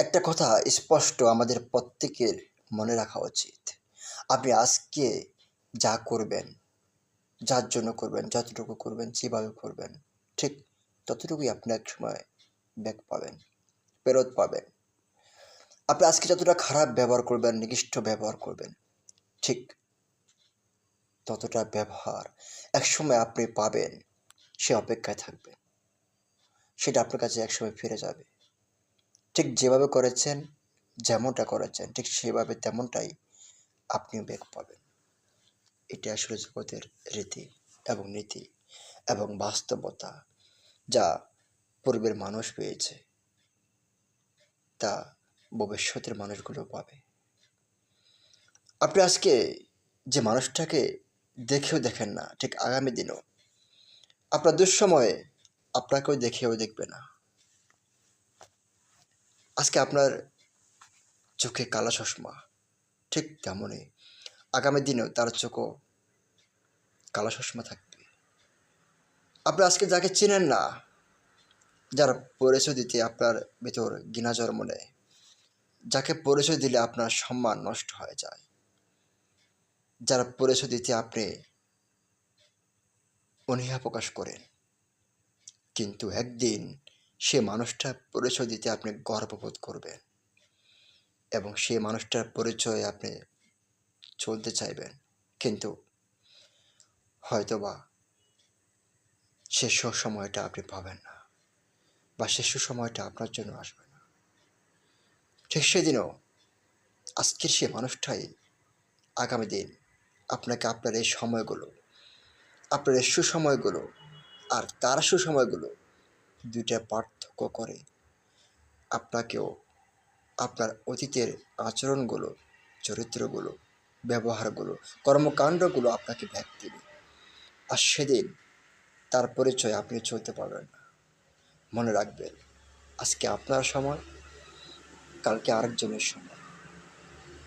একটা কথা স্পষ্ট আমাদের প্রত্যেকের মনে রাখা উচিত। আপনি আজকে যা করবেন, যার জন্য করবেন, যতটুকু করবেন, যেভাবে করবেন, ঠিক ততটুকুই আপনি এক সময় ব্যাক পাবেন, ফেরত পাবেন। আপনি আজকে যতটা খারাপ ব্যবহার করবেন, নিকৃষ্ট ব্যবহার করবেন, ঠিক ততটা ব্যবহার একসময় আপনি পাবেন, সে অপেক্ষায় থাকবেন সেটা আপনার কাছে একসময় ফিরে যাবে। যেভাবে করেছেন, যেমনটা করেছেন, ঠিক সেভাবে তেমনটাই আপনিও বেগ পাবেন। এটা আসলে জগতের রীতি এবং নীতি এবং বাস্তবতা যা পূর্বের মানুষ পেয়েছে, তা ভবিষ্যতের মানুষগুলো পাবে। আপনি আজকে যে মানুষটাকে দেখেও দেখেন না, ঠিক আগামী দিনও, আপনার দুঃসময়ে আপনাকেও দেখেও দেখবে না। আজকে আপনার চোখে কালা চশমা, ঠিক তেমনই আগামী দিনেও তার চোখও কালা চশমা থাকবে। আপনি আজকে যাকে চেনেন না, যার পরিচয় দিতে আপনার ভিতর ঘৃণা জন্ম নেয়, যাকে পরিচয় দিলে আপনার সম্মান নষ্ট হয়ে যায়, যার পরিচয় দিতে আপনি অনীহা প্রকাশ করেন, কিন্তু একদিন সে মানুষটা পরিচয় দিতে আপনি গর্ববোধ করবেন এবং সে মানুষটার পরিচয় আপনি চলতে চাইবেন। কিন্তু হয়তোবা সে সময়টা আপনি পাবেন না বা সে সময়টা আপনার জন্য আসবে না। ঠিক সেদিনও আজকের সে মানুষটাই আগামী দিন আপনাকে আপনার এই সময়গুলো, আপনার এই সুসময়গুলো আর তার সুসময়গুলো দুইটা পার্থক্য করে। আপনাকেও আপনার অতীতের আচরণগুলো, চরিত্রগুলো, ব্যবহারগুলো, কর্মকাণ্ডগুলো আপনাকে ব্যাক দেবে। আর সেদিন তার পরিচয় আপনি চলতে পারবেন না। মনে রাখবেন, আজকে আপনার সময়, কালকে আরেকজনের সময়।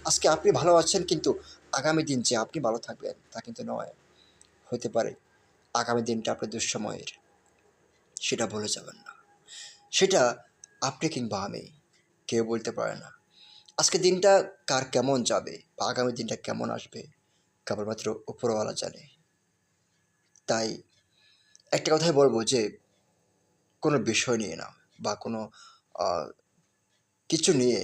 আজকে আপনি ভালো আছেন কিন্তু আগামী দিন যে আপনি ভালো থাকবেন তা কিন্তু নয়। হতে পারে আগামী দিনটা আপনার দুঃসময়ের। সেটা বলে যাবেন না। সেটা আপনি কিংবা আমি, কেউ বলতে পারে না। আজকে দিনটা কার কেমন যাবে বা আগামী দিনটা কেমন আসবে, কেবলমাত্র উপরওয়ালা জানে। তাই একটা কথাই বলব যে, কোনো বিষয় নিয়ে না বা কোনো কিছু নিয়ে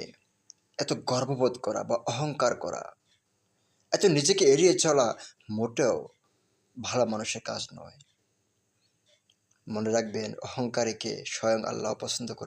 এত গর্ববোধ করা বা অহংকার করা, এত নিজেকে এড়িয়ে চলা মোটেও ভালো মানুষের কাজ নয়। মনে রাখবেন অহংকারীকে স্বয়ং আল্লাহ পছন্দ করে